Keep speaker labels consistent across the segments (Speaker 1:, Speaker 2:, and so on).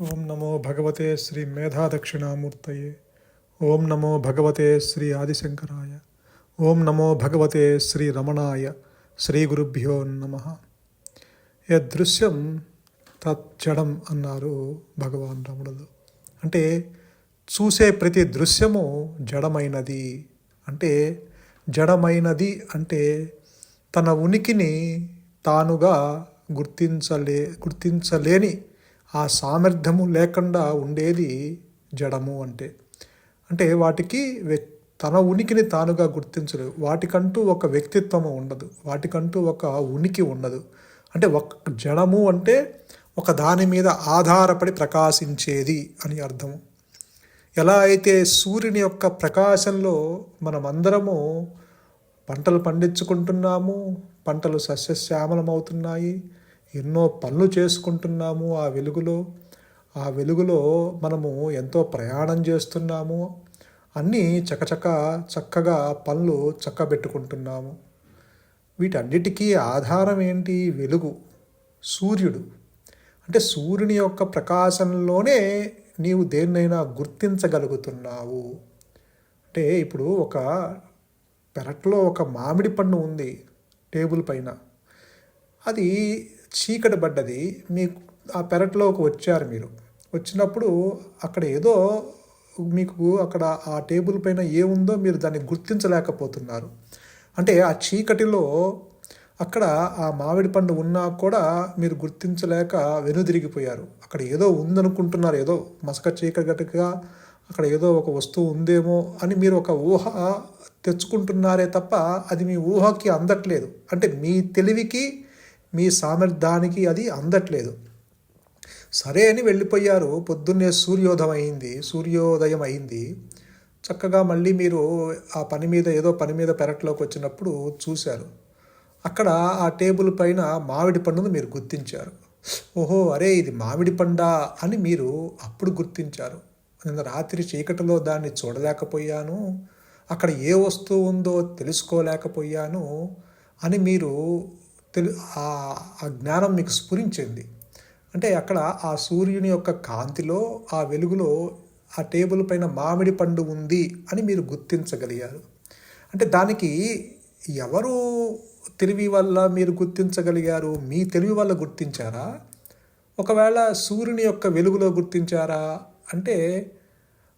Speaker 1: ఓం నమో భగవతే శ్రీ మేధాదక్షిణామూర్తయే. ఓం నమో భగవతే శ్రీ ఆదిశంకరాయ. ఓం నమో భగవతే శ్రీ రమణాయ. శ్రీ గురుభ్యో నమ. యదృశ్యం తచ్చడం అన్నారు భగవాన్ రమణులు. అంటే చూసే ప్రతి దృశ్యము జడమైనది. అంటే జడమైనది అంటే తన ఉనికిని తానుగా గుర్తించలే గుర్తించలేని ఆ సామర్థ్యము లేకుండా ఉండేది జడము అంటే. అంటే వాటికి తన ఉనికిని తానుగా గుర్తించలేదు. వాటికంటూ ఒక వ్యక్తిత్వము ఉండదు. వాటికంటూ ఒక ఉనికి ఉండదు. అంటే ఒక జడము అంటే ఒక దాని మీద ఆధారపడి ప్రకాశించేది అని అర్థము. ఎలా అయితే సూర్యుని యొక్క ప్రకాశంలో మనమందరము పంటలు పండించుకుంటున్నాము పంటలు సస్యశ్యామలమవుతున్నాయి ఎన్నో పనులు చేసుకుంటున్నాము ఆ వెలుగులో. ఆ వెలుగులో మనము ఎంతో ప్రయాణం చేస్తున్నాము. అన్నీ చకచక చక్కగా పనులు చక్కబెట్టుకుంటున్నాము. వీటన్నిటికీ ఆధారం ఏంటి? వెలుగు సూర్యుడు. అంటే సూర్యుని యొక్క ప్రకాశంలోనే నీవు దేన్నైనా గుర్తించగలుగుతున్నావు. అంటే ఇప్పుడు ఒక పెరట్లో ఒక మామిడి పండు ఉంది టేబుల్ పైన. అది చీకటి పడ్డది మీకు ఆ పెరట్లోకి వచ్చారు మీరు. వచ్చినప్పుడు అక్కడ ఏదో మీకు అక్కడ ఆ టేబుల్ పైన ఏముందో మీరు దాన్ని గుర్తించలేకపోతున్నారు. అంటే ఆ చీకటిలో అక్కడ ఆ మామిడి పండు ఉన్నా కూడా మీరు గుర్తించలేక వెనుదిరిగిపోయారు. అక్కడ ఏదో ఉందనుకుంటున్నారు ఏదో మసక చీకటిగా అక్కడ ఏదో ఒక వస్తువు ఉందేమో అని మీరు ఒక ఊహ తెచ్చుకుంటున్నారే తప్ప అది మీ ఊహకి అందట్లేదు. అంటే మీ తెలివికి మీ సామర్థ్యానికి అది అందట్లేదు. సరే అని వెళ్ళిపోయారు. పొద్దున్నే సూర్యోదయం అయింది సూర్యోదయం అయింది చక్కగా మళ్ళీ మీరు ఆ పని మీద ఏదో పని మీద పెరట్లోకి వచ్చినప్పుడు చూశారు. అక్కడ ఆ టేబుల్ పైన మామిడి పండును మీరు గుర్తించారు. ఓహో అరే ఇది మామిడి పండా అని మీరు అప్పుడు గుర్తించారు. నిన్న రాత్రి చీకటిలో దాన్ని చూడలేకపోయాను. అక్కడ ఏ వస్తువు ఉందో తెలుసుకోలేకపోయాను అని మీరు తెలు ఆ జ్ఞానం మీకు స్ఫురించింది. అంటే అక్కడ ఆ సూర్యుని యొక్క కాంతిలో ఆ వెలుగులో ఆ టేబుల్ పైన మామిడి పండు ఉంది అని మీరు గుర్తించగలిగారు. అంటే దానికి ఎవరు తెలివి వల్ల మీరు గుర్తించగలిగారు? మీ తెలివి వల్ల గుర్తించారా? ఒకవేళ సూర్యుని యొక్క వెలుగులో గుర్తించారా? అంటే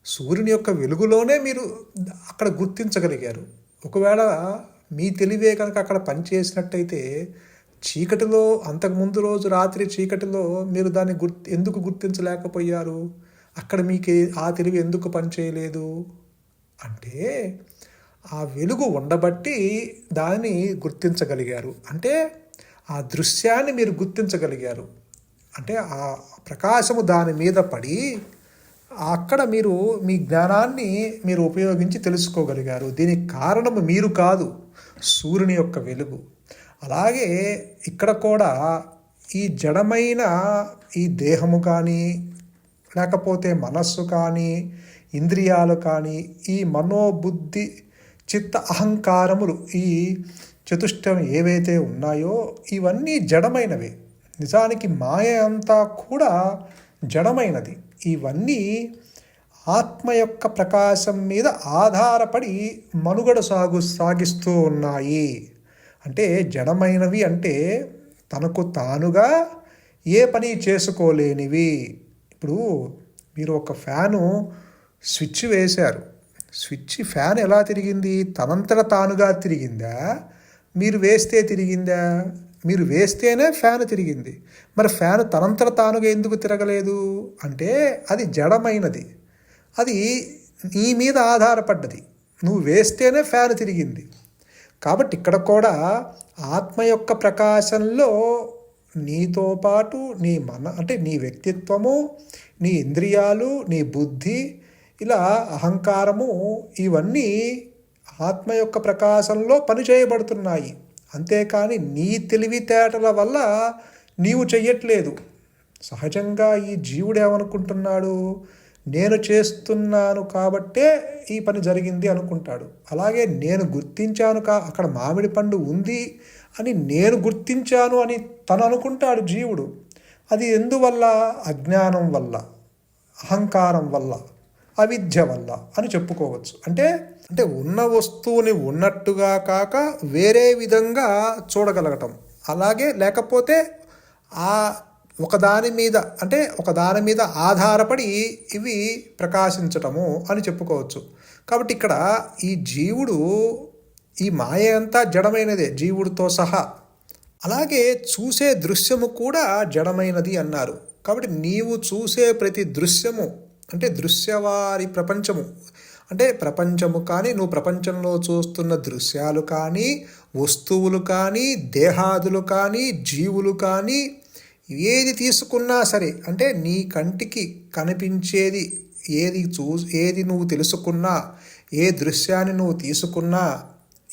Speaker 1: సూర్యుని యొక్క వెలుగులోనే మీరు అక్కడ గుర్తించగలిగారు. ఒకవేళ మీ తెలివే కనుక అక్కడ పనిచేసినట్టయితే చీకటిలో అంతకుముందు రోజు రాత్రి చీకటిలో మీరు దాన్ని గుర్తి ఎందుకు గుర్తించలేకపోయారు? అక్కడ మీకు ఆ తెలివి ఎందుకు పనిచేయలేదు? అంటే ఆ వెలుగు ఉండబట్టి దాన్ని గుర్తించగలిగారు. అంటే ఆ దృశ్యాన్ని మీరు గుర్తించగలిగారు. అంటే ఆ ప్రకాశము దాని మీద పడి అక్కడ మీరు మీ జ్ఞానాన్ని మీరు ఉపయోగించి తెలుసుకోగలిగారు. దీనికి కారణం మీరు కాదు సూర్యుని యొక్క వెలుగు. అలాగే ఇక్కడ కూడా ఈ జడమైన ఈ దేహము కానీ లేకపోతే మనస్సు కానీ ఇంద్రియాలు కానీ ఈ మనోబుద్ధి చిత్త అహంకారములు ఈ చతుష్టం ఏవైతే ఉన్నాయో ఇవన్నీ జడమైనవే. నిజానికి మాయ అంతా కూడా జడమైనది. ఇవన్నీ ఆత్మ యొక్క ప్రకాశం మీద ఆధారపడి మనుగడ సాగు సాగిస్తూ ఉన్నాయి. అంటే జడమైనవి అంటే తనకు తానుగా ఏ పని చేసుకోలేనివి. ఇప్పుడు మీరు ఒక ఫ్యాను స్విచ్ వేశారు. స్విచ్ ఫ్యాన్ ఎలా తిరిగింది? తనంతట తానుగా తిరిగిందా? మీరు వేస్తే తిరిగిందా? మీరు వేస్తేనే ఫ్యాన్ తిరిగింది. మరి ఫ్యాన్ తనంతట తానుగా ఎందుకు తిరగలేదు? అంటే అది జడమైనది. అది నీ మీద ఆధారపడ్డది. నువ్వు వేస్తేనే ఫ్యాన్ తిరిగింది. కాబట్టి ఇక్కడ కూడా ఆత్మ యొక్క ప్రకాశంలో నీతో పాటు నీ మన అంటే నీ వ్యక్తిత్వము నీ ఇంద్రియాలు నీ బుద్ధి ఇలా అహంకారము ఇవన్నీ ఆత్మ యొక్క ప్రకాశంలో పనిచేయబడుతున్నాయి అంతేకాని నీ తెలివితేటల వల్ల నీవు చెయ్యట్లేదు. సహజంగా ఈ జీవుడు ఏమనుకుంటున్నాడు? నేను చేస్తున్నాను కాబట్టే ఈ పని జరిగింది అనుకుంటాడు. అలాగే నేను గుర్తించాను కా అక్కడ మామిడి పండు ఉంది అని నేను గుర్తించాను అని తను అనుకుంటాడు జీవుడు. అది ఎందువల్ల? అజ్ఞానం వల్ల అహంకారం వల్ల అవిద్య వల్ల అని చెప్పుకోవచ్చు. అంటే అంటే ఉన్న వస్తువుని ఉన్నట్టుగా కాక వేరే విధంగా చూడగలగటం. అలాగే లేకపోతే ఆ ఒకదాని మీద అంటే ఒకదాని మీద ఆధారపడి ఇవి ప్రకాశించటము అని చెప్పుకోవచ్చు. కాబట్టి ఇక్కడ ఈ జీవుడు ఈ మాయ అంతా జడమైనదే జీవుడితో సహా. అలాగే చూసే దృశ్యము కూడా జడమైనది అన్నారు. కాబట్టి నీవు చూసే ప్రతి దృశ్యము అంటే దృశ్యవారి ప్రపంచము అంటే ప్రపంచము కానీ నువ్వు ప్రపంచంలో చూస్తున్న దృశ్యాలు కానీ వస్తువులు కానీ దేహాదులు కానీ జీవులు కానీ ఏది తీసుకున్నా సరే అంటే నీ కంటికి కనిపించేది ఏది చూ ఏది నువ్వు తెలుసుకున్నా ఏ దృశ్యాన్ని నువ్వు తీసుకున్నా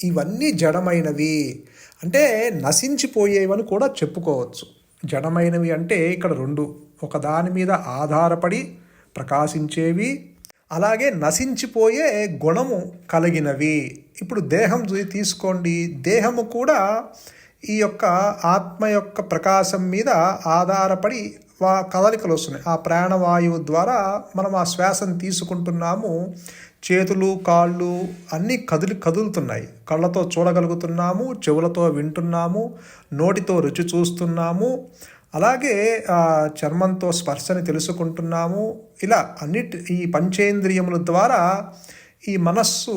Speaker 1: ఇవన్నీ జడమైనవి. అంటే నశించిపోయేవని కూడా చెప్పుకోవచ్చు. జడమైనవి అంటే ఇక్కడ రెండు. ఒక దాని మీద ఆధారపడి ప్రకాశించేవి అలాగే నశించిపోయే గుణము కలిగినవి. ఇప్పుడు దేహం తీసుకోండి. దేహము కూడా ఈ యొక్క ఆత్మ యొక్క ప్రకాశం మీద ఆధారపడి వా కదలికలు వస్తున్నాయి. ఆ ప్రాణవాయువు ద్వారా మనం ఆ శ్వాసను తీసుకుంటున్నాము. చేతులు కాళ్ళు అన్నీ కదిలి కదులుతున్నాయి. కళ్ళతో చూడగలుగుతున్నాము చెవులతో వింటున్నాము నోటితో రుచి చూస్తున్నాము అలాగే చర్మంతో స్పర్శని తెలుసుకుంటున్నాము. ఇలా అన్నిటి ఈ పంచేంద్రియముల ద్వారా ఈ మనస్సు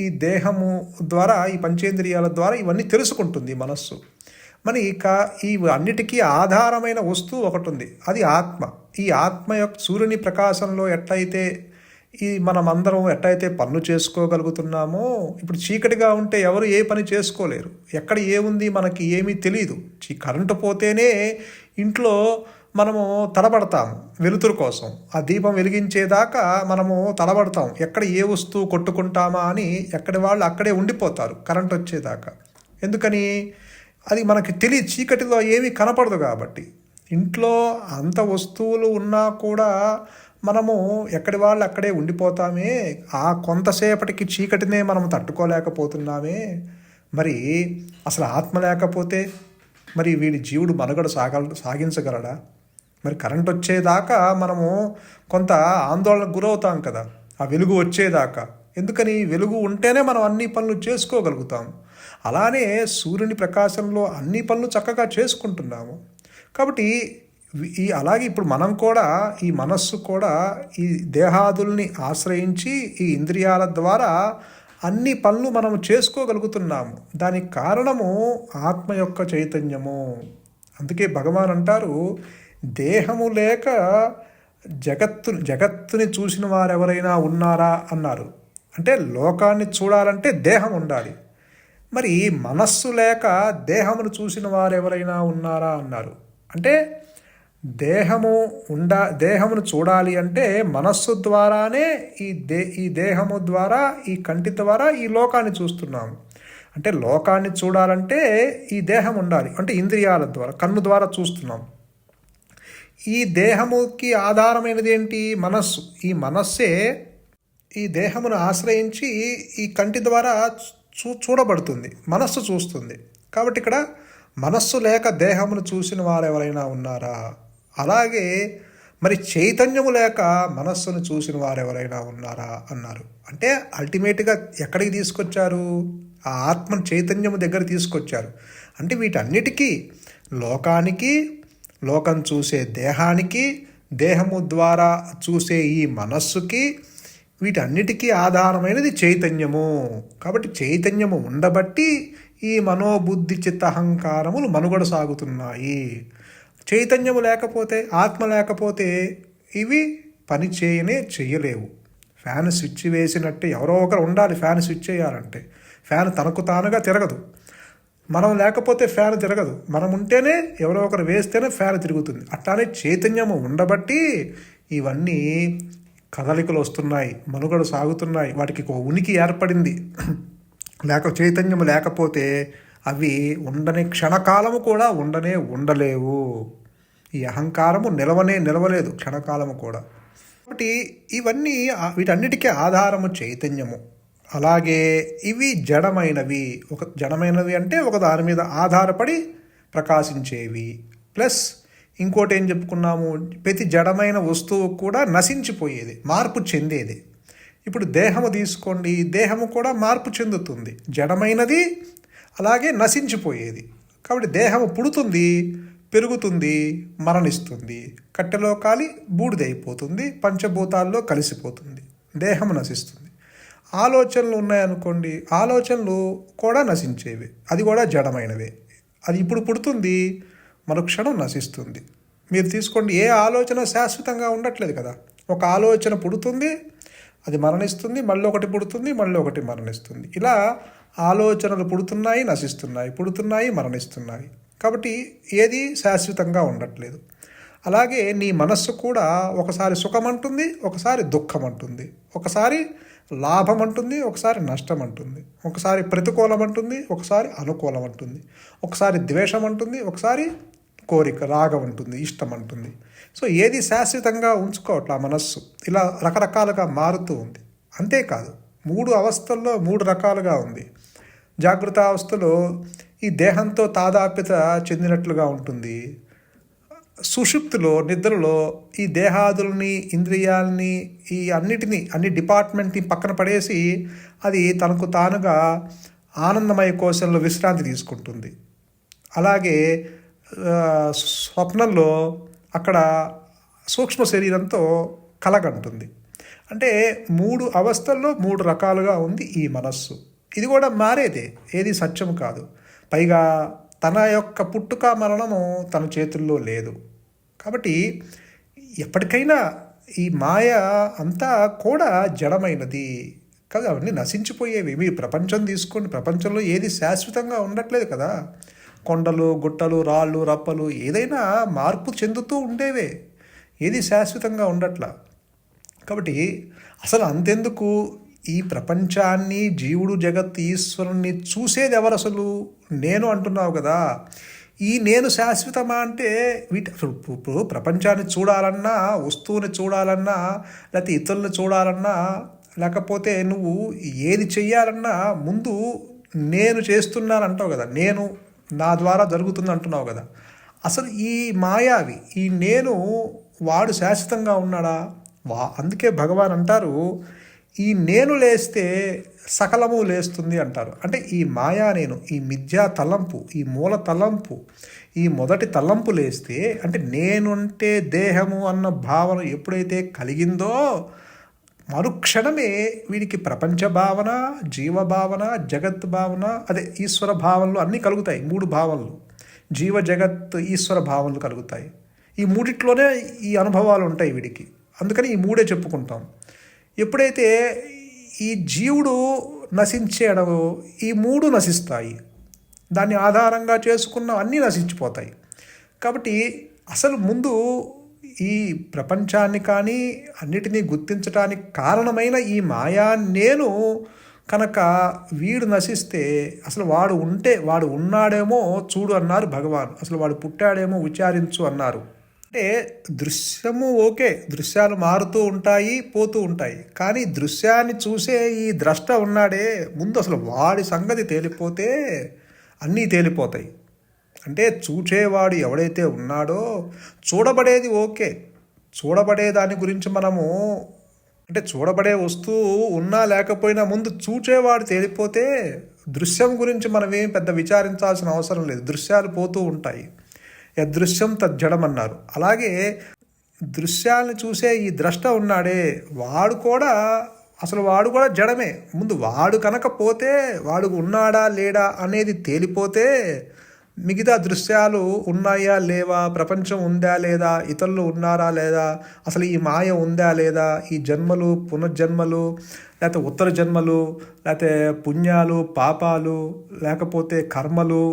Speaker 1: ఈ దేహము ద్వారా ఈ పంచేంద్రియాల ద్వారా ఇవన్నీ తెలుసుకుంటుంది మనస్సు. మరి ఇక ఈ అన్నిటికీ ఆధారమైన వస్తువు ఒకటి ఉంది అది ఆత్మ. ఈ ఆత్మ యొక్క సూర్యుని ప్రకాశంలో ఎట్లయితే ఈ మనం అందరం ఎట్లయితే పనులు చేసుకోగలుగుతున్నామో ఇప్పుడు చీకటిగా ఉంటే ఎవరు ఏ పని చేసుకోలేరు. ఎక్కడ ఏముంది మనకి ఏమీ తెలియదు చీ కరెంటు పోతేనే ఇంట్లో మనము తడబడతాం వెలుతురు కోసం. ఆ దీపం వెలిగించేదాకా మనము తడబడతాం. ఎక్కడ ఏ వస్తువు కొట్టుకుంటామా అని ఎక్కడి వాళ్ళు అక్కడే ఉండిపోతారు కరెంట్ వచ్చేదాకా. ఎందుకని? అది మనకి తెలియ చీకటిలో ఏమీ కనపడదు కాబట్టి. ఇంట్లో అంత వస్తువులు ఉన్నా కూడా మనము ఎక్కడి వాళ్ళు అక్కడే ఉండిపోతామే. ఆ కొంతసేపటికి చీకటినే మనం తట్టుకోలేకపోతున్నామే. మరి అసలు ఆత్మ లేకపోతే? మరి వీడి జీవుడు మనుగడ సాగ సాగించగలడా? మరి కరెంట్ వచ్చేదాకా మనము కొంత ఆందోళనకు గురవుతాం కదా. ఆ వెలుగు వచ్చేదాకా. ఎందుకని? వెలుగు ఉంటేనే మనం అన్ని పనులు చేసుకోగలుగుతాం. అలానే సూర్యుని ప్రకాశంలో అన్ని పనులు చక్కగా చేసుకుంటున్నాము. కాబట్టి ఈ అలాగే ఇప్పుడు మనం కూడా ఈ మనస్సు కూడా ఈ దేహాదుల్ని ఆశ్రయించి ఈ ఇంద్రియాల ద్వారా అన్ని పనులు మనం చేసుకోగలుగుతున్నాము. దానికి కారణము ఆత్మ యొక్క చైతన్యము. అందుకే భగవాన్ అంటారు దేహము లేక జగత్తు జగత్తుని చూసిన వారు ఎవరైనా ఉన్నారా అన్నారు. అంటే లోకాన్ని చూడాలంటే దేహం ఉండాలి. మరి మనస్సు లేక దేహమును చూసిన వారు ఎవరైనా ఉన్నారా అన్నారు. అంటే దేహము ఉండ దేహమును చూడాలి అంటే మనస్సు ద్వారానే ఈ దే ఈ దేహము ద్వారా ఈ కంటి ద్వారా ఈ లోకాన్ని చూస్తున్నాము. అంటే లోకాన్ని చూడాలంటే ఈ దేహం ఉండాలి. అంటే ఇంద్రియాల ద్వారా కన్ను ద్వారా చూస్తున్నాం ఈ దేహముకి ఆధారమైనది ఏంటి? మనస్సు. ఈ మనస్సే ఈ దేహమును ఆశ్రయించి ఈ కంటి ద్వారా చూ చూడబడుతుంది. మనస్సు చూస్తుంది. కాబట్టి ఇక్కడ మనస్సు లేక దేహమును చూసిన వారు ఎవరైనా ఉన్నారా? అలాగే మరి చైతన్యము లేక మనస్సును చూసిన వారు ఎవరైనా ఉన్నారా? అన్నారు. అంటే అల్టిమేట్గా ఎక్కడికి తీసుకొచ్చారు? ఆ ఆత్మ చైతన్యము దగ్గర తీసుకొచ్చారు. అంటే వీటన్నిటికీ లోకానికి లోకం చూసే దేహానికి దేహము ద్వారా చూసే ఈ మనస్సుకి వీటన్నిటికీ ఆధారమైనది చైతన్యము. కాబట్టి చైతన్యము ఉండబట్టి ఈ మనోబుద్ధి చిత్తహంకారములు మనుగడ సాగుతున్నాయి. చైతన్యము లేకపోతే ఆత్మ లేకపోతే ఇవి పని చేయనే చేయలేవు. ఫ్యాన్ స్విచ్ వేసినట్టే ఎవరో ఒకరు ఉండాలి ఫ్యాన్ స్విచ్ చేయాలంటే. ఫ్యాన్ తనకు తానుగా తిరగదు. మనం లేకపోతే ఫ్యాన్ తిరగదు మనం ఉంటేనే ఎవరో ఒకరు వేస్తేనే ఫ్యాన్ తిరుగుతుంది. అట్లానే చైతన్యము ఉండబట్టి ఇవన్నీ కదలికలు వస్తున్నాయి మనుగడ సాగుతున్నాయి. వాటికి ఒక ఉనికి ఏర్పడింది. లేక చైతన్యము లేకపోతే అవి ఉండని క్షణకాలము కూడా ఉండనే ఉండలేవు. ఈ అహంకారము నిలవనే నిలవలేదు క్షణకాలము కూడా. కాబట్టి ఇవన్నీ వీటన్నిటికీ ఆధారము చైతన్యము. అలాగే ఇవి జడమైనవి. ఒక జడమైనవి అంటే ఒక దాని మీద ఆధారపడి ప్రకాశించేవి. ప్లస్ ఇంకోటి ఏం చెప్పుకున్నాము? ప్రతి జడమైన వస్తువు కూడా నశించిపోయేది మార్పు చెందేది. ఇప్పుడు దేహము తీసుకోండి దేహము కూడా మార్పు చెందుతుంది. జడమైనది అలాగే నశించిపోయేది. కాబట్టి దేహము పుడుతుంది పెరుగుతుంది మరణిస్తుంది. కట్టెలో కాలి బూడిదైపోతుంది పంచభూతాల్లో కలిసిపోతుంది. దేహం నశిస్తుంది. ఆలోచనలు ఉన్నాయనుకోండి ఆలోచనలు కూడా నశించేవి. అది కూడా జడమైనవే. అది ఇప్పుడు పుడుతుంది మరుక్షణం నశిస్తుంది. మీరు తీసుకోండి ఏ ఆలోచన శాశ్వతంగా ఉండట్లేదు కదా. ఒక ఆలోచన పుడుతుంది అది మరణిస్తుంది మళ్ళీ ఒకటి పుడుతుంది మళ్ళీ ఒకటి మరణిస్తుంది. ఇలా ఆలోచనలు పుడుతున్నాయి నశిస్తున్నాయి పుడుతున్నాయి మరణిస్తున్నాయి. కాబట్టి ఏది శాశ్వతంగా ఉండట్లేదు. అలాగే నీ మనస్సు కూడా ఒకసారి సుఖం అంటుంది ఒకసారి దుఃఖం అంటుంది ఒకసారి లాభం అంటుంది ఒకసారి నష్టం అంటుంది. ఒకసారి ప్రతికూలం అంటుంది ఒకసారి అనుకూలం అంటుంది. ఒకసారి ద్వేషం అంటుంది ఒకసారి కోరిక రాగం ఉంటుంది ఇష్టం అంటుంది. సో ఏది శాశ్వతంగా ఉంచుకోవట్ల మనస్సు. ఇలా రకరకాలుగా మారుతూ ఉంది. అంతేకాదు మూడు అవస్థల్లో మూడు రకాలుగా ఉంది. జాగ్రత్త అవస్థలో ఈ దేహంతో తాదాప్యత చెందినట్లుగా ఉంటుంది. సుషుప్తిలో నిద్రలో ఈ దేహాదుల్ని ఇంద్రియాలని ఈ అన్నిటినీ అన్ని డిపార్ట్మెంట్ని పక్కన పడేసి అది తనకు తానుగా ఆనందమయ కోశంలో విశ్రాంతి తీసుకుంటుంది. అలాగే స్వప్నంలో అక్కడ సూక్ష్మ శరీరంతో కలగంటుంది. అంటే మూడు అవస్థల్లో మూడు రకాలుగా ఉంది ఈ మనస్సు. ఇది కూడా మారేదే ఏది సత్యం కాదు. పైగా తన యొక్క పుట్టుక మరణము తన చేతుల్లో లేదు. కాబట్టి ఎప్పటికైనా ఈ మాయ అంతా కూడా జడమైనది. కదా అవన్నీ నశించిపోయేవి. మీ ప్రపంచం తీసుకోండి ప్రపంచంలో ఏది శాశ్వతంగా ఉండట్లేదు కదా. కొండలు గుట్టలు రాళ్ళు రప్పలు ఏదైనా మార్పు చెందుతూ ఉండేవే. ఏది శాశ్వతంగా ఉండట్లా. కాబట్టి అసలు అంతెందుకు? ఈ ప్రపంచాన్ని జీవుడు జగత్ ఈశ్వరుణ్ణి చూసేది ఎవరు అసలు నేను అంటున్నావు కదా. ఈ నేను శాశ్వతమా అంటే వీటి ఇప్పుడు ప్రపంచాన్ని చూడాలన్నా వస్తువుని చూడాలన్నా లేకపోతే ఇతరులను చూడాలన్నా లేకపోతే నువ్వు ఏది చెయ్యాలన్నా ముందు నేను చేస్తున్నాను అంటావు కదా. నేను నా ద్వారా జరుగుతుంది అంటున్నావు కదా. అసలు ఈ మాయావి ఈ నేను వాడు శాశ్వతంగా ఉన్నాడా? వా అందుకే భగవాన్ అంటారు ఈ నేను లేస్తే సకలము లేస్తుంది అంటారు. అంటే ఈ మాయా నేను ఈ మిథ్యా తలంపు ఈ మూల తలంపు ఈ మొదటి తలంపు లేస్తే అంటే నేనుంటే దేహము అన్న భావన ఎప్పుడైతే కలిగిందో మరుక్షణమే వీడికి ప్రపంచ భావన జీవ భావన జగత్ భావన అదే ఈశ్వర భావనలు అన్నీ కలుగుతాయి మూడు భావనలు. జీవ జగత్ ఈశ్వర భావనలు కలుగుతాయి. ఈ మూడిట్లోనే ఈ అనుభవాలు ఉంటాయి వీడికి. అందుకని ఈ మూడే చెప్పుకుంటాం. ఎప్పుడైతే ఈ జీవుడు నశించేడవో ఈ మూడు నశిస్తాయి. దాన్ని ఆధారంగా చేసుకున్న అన్నీ నశించిపోతాయి. కాబట్టి అసలు ముందు ఈ ప్రపంచాన్ని కానీ అన్నిటినీ గుర్తించడానికి కారణమైన ఈ మాయా నేను కనుక వీడు నశిస్తే అసలు వాడు ఉంటే వాడు ఉన్నాడేమో చూడు అన్నారు భగవాన్. అసలు వాడు పుట్టాడేమో విచారించు అన్నారు. అంటే దృశ్యము ఓకే దృశ్యాలు మారుతూ ఉంటాయి పోతూ ఉంటాయి. కానీ దృశ్యాన్ని చూసే ఈ ద్రష్ట ఉన్నాడే ముందు అసలు వాడి సంగతి తేలిపోతే అన్నీ తేలిపోతాయి. అంటే చూచేవాడు ఎవడైతే ఉన్నాడో చూడబడేది ఓకే. చూడబడే దాని గురించి మనము అంటే చూడబడే వస్తువు ఉన్నా లేకపోయినా ముందు చూచేవాడు తేలిపోతే దృశ్యం గురించి మనం ఏం పెద్ద విచారించాల్సిన అవసరం లేదు. దృశ్యాలు పోతూ ఉంటాయి. యదృశ్యం తజ్జడమన్నారు. అలాగే దృశ్యాలను చూసే ఈ ద్రష్ట ఉన్నాడే వాడు కూడా అసలు వాడు కూడా జడమే. ముందు వాడు కనుక పోతే వాడు ఉన్నాడా లేడా అనేది తేలిపోతే మిగతా దృశ్యాలు ఉన్నాయా లేవా ప్రపంచం ఉందా లేదా ఇతరులు ఉన్నారా లేదా అసలు ఈ మాయ ఉందా లేదా ఈ జన్మలు పునర్జన్మలు లేకపోతే ఉత్తర జన్మలు లేకపోతే పుణ్యాలు పాపాలు లేకపోతే కర్మలు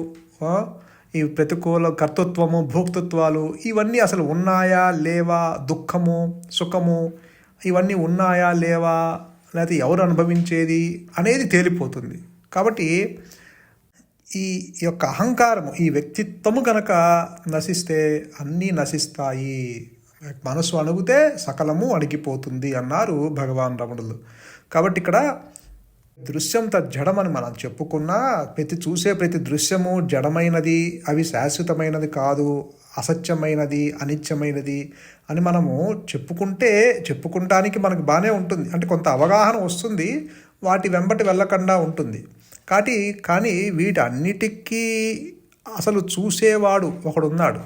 Speaker 1: ఈ ప్రతికూల కర్తృత్వము భోక్తృత్వాలు ఇవన్నీ అసలు ఉన్నాయా లేవా? దుఃఖము సుఖము ఇవన్నీ ఉన్నాయా లేవా? లేకపోతే ఎవరు అనుభవించేది అనేది తేలిపోతుంది. కాబట్టి ఈ యొక్క అహంకారము ఈ వ్యక్తిత్వము కనుక నశిస్తే అన్నీ నశిస్తాయి. మనసు అణుగుతే సకలము అణిగిపోతుంది అన్నారు భగవాన్ రమణులు. కాబట్టి ఇక్కడ దృశ్యం జడమని మనం చెప్పుకున్నా ప్రతి చూసే ప్రతి దృశ్యము జడమైనది అవి శాశ్వతమైనది కాదు అసత్యమైనది అనిత్యమైనది అని మనము చెప్పుకుంటే చెప్పుకుంటానికి మనకు బాగానే ఉంటుంది. అంటే కొంత అవగాహన వస్తుంది వాటి వెంబటి వెళ్ళకుండా ఉంటుంది. కాబట్టి కానీ వీటన్నిటికీ అసలు చూసేవాడు ఒకడున్నాడు.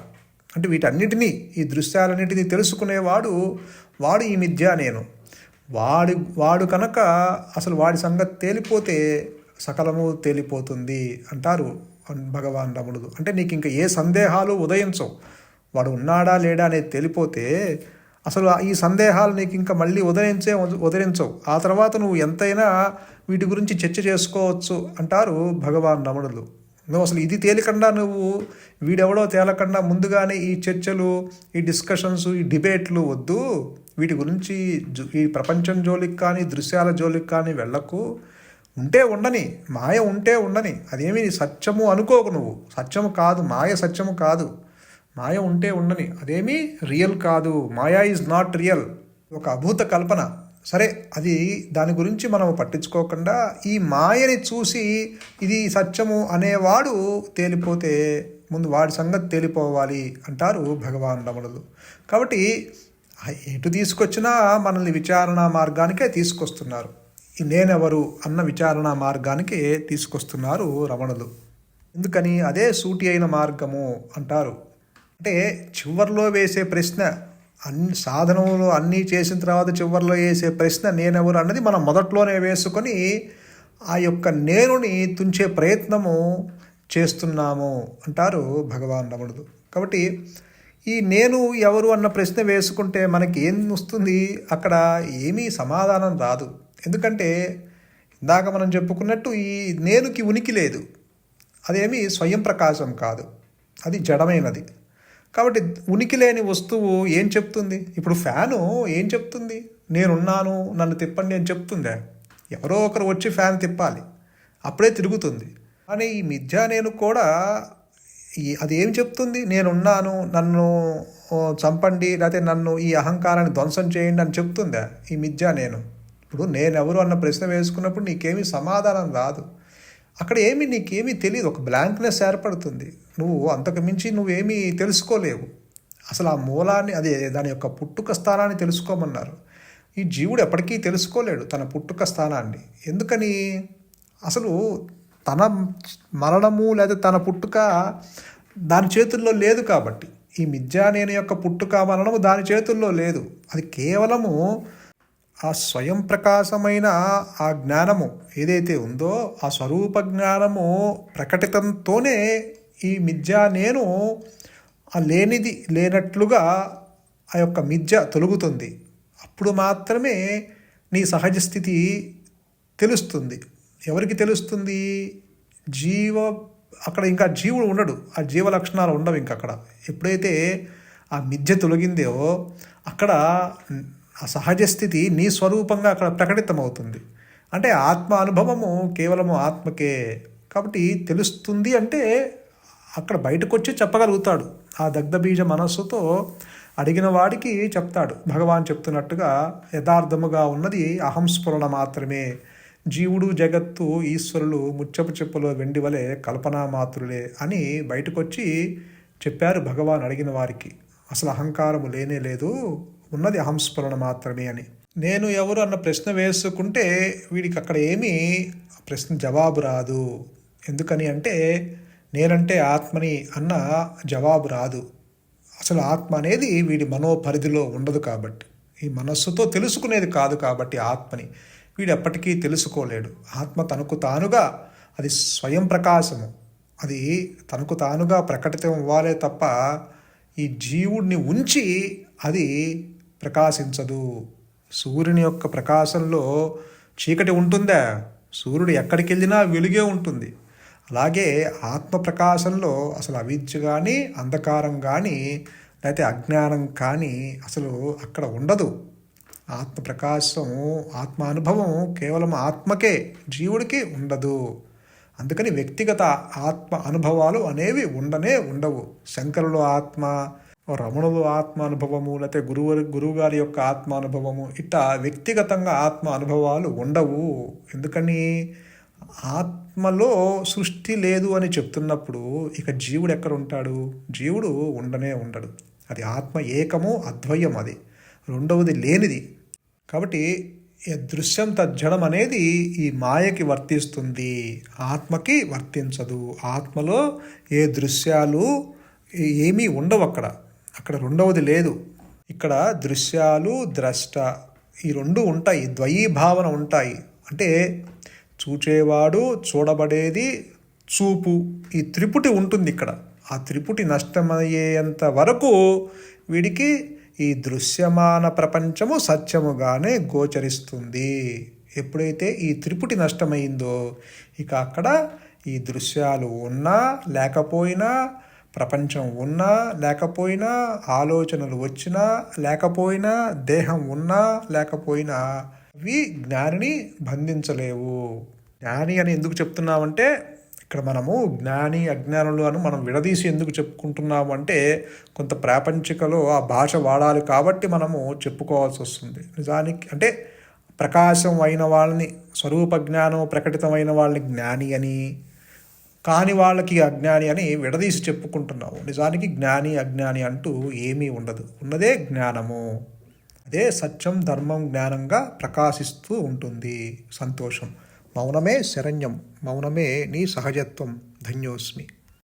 Speaker 1: అంటే వీటన్నిటినీ ఈ దృశ్యాలన్నిటినీ తెలుసుకునేవాడు వాడు ఈ మిథ్య నేను. వాడి వాడు కనుక అసలు వాడి సంగతి తేలిపోతే సకలము తేలిపోతుంది అంటారు భగవాన్ రముడు. అంటే నీకు ఇంకా ఏ సందేహాలు ఉదయించవు. వాడు ఉన్నాడా లేడా అనేది తేలిపోతే అసలు ఈ సందేహాలు నీకు ఇంకా మళ్ళీ ఉదయించే ఉదరించవు ఆ తర్వాత నువ్వు ఎంతైనా వీటి గురించి చర్చ చేసుకోవచ్చు అంటారు భగవాన్ రమణులు నువ్వు అసలు ఇది తేలికుండా నువ్వు వీడెవడో తేలకుండా ముందుగానే ఈ చర్చలు ఈ డిస్కషన్స్ ఈ డిబేట్లు వద్దు. వీటి గురించి ఈ ప్రపంచం జోలికి కానీ దృశ్యాల జోలికి కానీ వెళ్ళకు. ఉంటే ఉండని మాయ ఉంటే ఉండని అదేమి సత్యము అనుకోకు నువ్వు. సత్యము కాదు మాయ సత్యము కాదు. మాయ ఉంటే ఉండని అదేమి రియల్ కాదు. Maya is not real. ఒక అభూత కల్పన. సరే అది దాని గురించి మనం పట్టించుకోకుండా ఈ మాయని చూసి ఇది సత్యము అనేవాడు తేలిపోతే ముందు వాడి సంగతి తేలిపోవాలి అంటారు భగవాన్ రమణులు కాబట్టి ఎటు తీసుకొచ్చినా మనల్ని విచారణ మార్గానికే తీసుకొస్తున్నారు. నేనెవరు అన్న విచారణ మార్గానికే తీసుకొస్తున్నారు రమణులు. ఎందుకని అదే సూటి అయిన మార్గము అంటారు. అంటే చివరిలో వేసే ప్రశ్న అన్ని సాధనములు అన్నీ చేసిన తర్వాత చివరిలో వేసే ప్రశ్న నేనెవరు అన్నది మనం మొదట్లోనే వేసుకొని ఆ యొక్క నేనుని తుంచే ప్రయత్నము చేస్తున్నాము అంటారు భగవాన్ రమణుడు కాబట్టి ఈ నేను ఎవరు అన్న ప్రశ్న వేసుకుంటే మనకి ఏం వస్తుంది? అక్కడ ఏమీ సమాధానం రాదు. ఎందుకంటే ఇందాక మనం చెప్పుకున్నట్టు ఈ నేనుకి ఉనికి లేదు. అదేమి స్వయం ప్రకాశం కాదు. అది జడమైనది. కాబట్టి ఉనికి లేని వస్తువు ఏం చెప్తుంది? ఇప్పుడు ఫ్యాను ఏం చెప్తుంది? నేనున్నాను నన్ను తిప్పండి అని చెప్తుందా? ఎవరో ఒకరు వచ్చి ఫ్యాన్ తిప్పాలి. అప్పుడే తిరుగుతుంది. కానీ ఈ మిథ్యా నేను కూడా అది ఏం చెప్తుంది? నేనున్నాను నన్ను చంపండి లేకపోతే నన్ను ఈ అహంకారాన్ని ధ్వంసం చేయండి అని చెప్తుందా? ఈ మిథ్యా నేను. ఇప్పుడు నేనెవరు అన్న ప్రశ్న వేసుకున్నప్పుడు నీకేమీ సమాధానం రాదు. అక్కడ ఏమి నీకేమీ తెలియదు ఒక బ్లాంక్నెస్ ఏర్పడుతుంది. నువ్వు అంతకు మించి నువ్వేమీ తెలుసుకోలేవు. అసలు ఆ మూలాన్ని అదే దాని యొక్క పుట్టుక స్థానాన్ని తెలుసుకోమన్నారు. ఈ జీవుడు ఎప్పటికీ తెలుసుకోలేడు తన పుట్టుక స్థానాన్ని. ఎందుకని? అసలు తన మరణము లేదా తన పుట్టుక దాని చేతుల్లో లేదు కాబట్టి. ఈ మిథ్యానేని యొక్క పుట్టుక మరణము దాని చేతుల్లో లేదు. అది కేవలము ఆ స్వయం ప్రకాశమైన ఆ జ్ఞానము ఏదైతే ఉందో ఆ స్వరూప జ్ఞానము ప్రకటితంతోనే ఈ మిథ్యా నేను ఆ లేనిది లేనట్లుగా ఆ యొక్క మిథ్య తొలుగుతుంది. అప్పుడు మాత్రమే నీ సహజ స్థితి తెలుస్తుంది. ఎవరికి తెలుస్తుంది? జీవ అక్కడ ఇంకా జీవుడు ఉండడు. ఆ జీవ లక్షణాలు ఉండవు ఇంక అక్కడ. ఎప్పుడైతే ఆ మిథ్య తొలగిందో అక్కడ ఆ సహజ స్థితి నీ స్వరూపంగా అక్కడ ప్రకటితమవుతుంది. అంటే ఆత్మ అనుభవము కేవలము ఆత్మకే. కాబట్టి తెలుస్తుంది అంటే అక్కడ బయటకు వచ్చి చెప్పగలుగుతాడు. ఆ దగ్ధబీజ మనస్సుతో అడిగిన వాడికి చెప్తాడు. భగవాన్ చెప్తున్నట్టుగా యథార్థముగా ఉన్నది అహంస్ఫురణ మాత్రమే. జీవుడు జగత్తు ఈశ్వరులు ముచ్చపు చెప్పులో వెండి వలె కల్పనా మాత్రులే అని బయటకొచ్చి చెప్పారు భగవాన్ అడిగిన వారికి. అసలు అహంకారము లేనే లేదు ఉన్నది అహంస్మరణ మాత్రమే అని. నేను ఎవరు అన్న ప్రశ్న వేసుకుంటే వీడికి అక్కడ ఏమీ ప్రశ్న జవాబు రాదు. ఎందుకని అంటే నేనంటే ఆత్మని అన్న జవాబు రాదు. అసలు ఆత్మ అనేది వీడి మనోపరిధిలో ఉండదు కాబట్టి. ఈ మనస్సుతో తెలుసుకునేది కాదు కాబట్టి ఆత్మని. వీడు ఎప్పటికీ తెలుసుకోలేడు. ఆత్మ తనకు తానుగా అది స్వయం ప్రకాశము. అది తనకు తానుగా ప్రకటితం ఇవ్వాలే తప్ప ఈ జీవుడిని ఉంచి అది ప్రకాశించదు. సూర్యుని యొక్క ప్రకాశంలో చీకటి ఉంటుందా? సూర్యుడు ఎక్కడికి వెళ్ళినా వెలుగే ఉంటుంది. అలాగే ఆత్మ ప్రకాశంలో అసలు అవిద్య కానీ అంధకారం కానీ లేకపోతే అజ్ఞానం కానీ అసలు అక్కడ ఉండదు. ఆత్మ ప్రకాశం ఆత్మ అనుభవం కేవలం ఆత్మకే జీవుడికి ఉండదు. అందుకని వ్యక్తిగత ఆత్మ అనుభవాలు అనేవి ఉండనే ఉండవు. శంకరులు ఆత్మ రమణులు ఆత్మ అనుభవము లేకపోతే గురువు గురువుగారి యొక్క ఆత్మ అనుభవము ఇట్లా వ్యక్తిగతంగా ఆత్మ అనుభవాలు ఉండవు. ఎందుకని? ఆత్మలో సృష్టి లేదు అని చెప్తున్నప్పుడు ఇక జీవుడు ఎక్కడ ఉంటాడు జీవుడు ఉండనే ఉండడు. అది ఆత్మ ఏకము అద్వయం అది. రెండవది లేనిది. కాబట్టి దృశ్యం తజ్జడం అనేది ఈ మాయకి వర్తిస్తుంది. ఆత్మకి వర్తించదు. ఆత్మలో ఏ దృశ్యాలు ఏమీ ఉండవు అక్కడ. అక్కడ రెండవది లేదు. ఇక్కడ దృశ్యాలు ద్రష్ట ఈ రెండు ఉంటాయి. ద్వయీభావన ఉంటాయి. అంటే చూచేవాడు చూడబడేది చూపు. ఈ త్రిపుటి ఉంటుంది ఇక్కడ. ఆ త్రిపుటి నష్టమయ్యేంత వరకు వీడికి ఈ దృశ్యమాన ప్రపంచము సత్యముగానే గోచరిస్తుంది. ఎప్పుడైతే ఈ త్రిపుటి నష్టమైందో ఇక అక్కడ ఈ దృశ్యాలు ఉన్నా లేకపోయినా ప్రపంచం ఉన్నా లేకపోయినా ఆలోచనలు వచ్చినా లేకపోయినా దేహం ఉన్నా లేకపోయినా అవి జ్ఞానిని బంధించలేవు. జ్ఞాని అని ఎందుకు చెప్తున్నామంటే ఇక్కడ మనము జ్ఞాని అజ్ఞానులు అని మనం విడదీసి ఎందుకు చెప్పుకుంటున్నాము అంటే కొంత ప్రాపంచికలో ఆ భాష వాడాలి కాబట్టి మనము చెప్పుకోవాల్సి వస్తుంది. నిజానికి అంటే ప్రకాశం అయిన వాళ్ళని స్వరూప జ్ఞానం ప్రకటితమైన వాళ్ళని జ్ఞాని అని కాని వాళ్ళకి అజ్ఞాని అని విడదీసి చెప్పుకుంటున్నాము. నిజానికి జ్ఞాని అజ్ఞాని అంటూ ఏమీ ఉండదు. ఉన్నదే జ్ఞానము. అదే సత్యం ధర్మం జ్ఞానంగా ప్రకాశిస్తూ ఉంటుంది సంతోషం. మౌనమే శరణ్యం మౌనమే నీ సహజత్వం ధన్యోస్మి.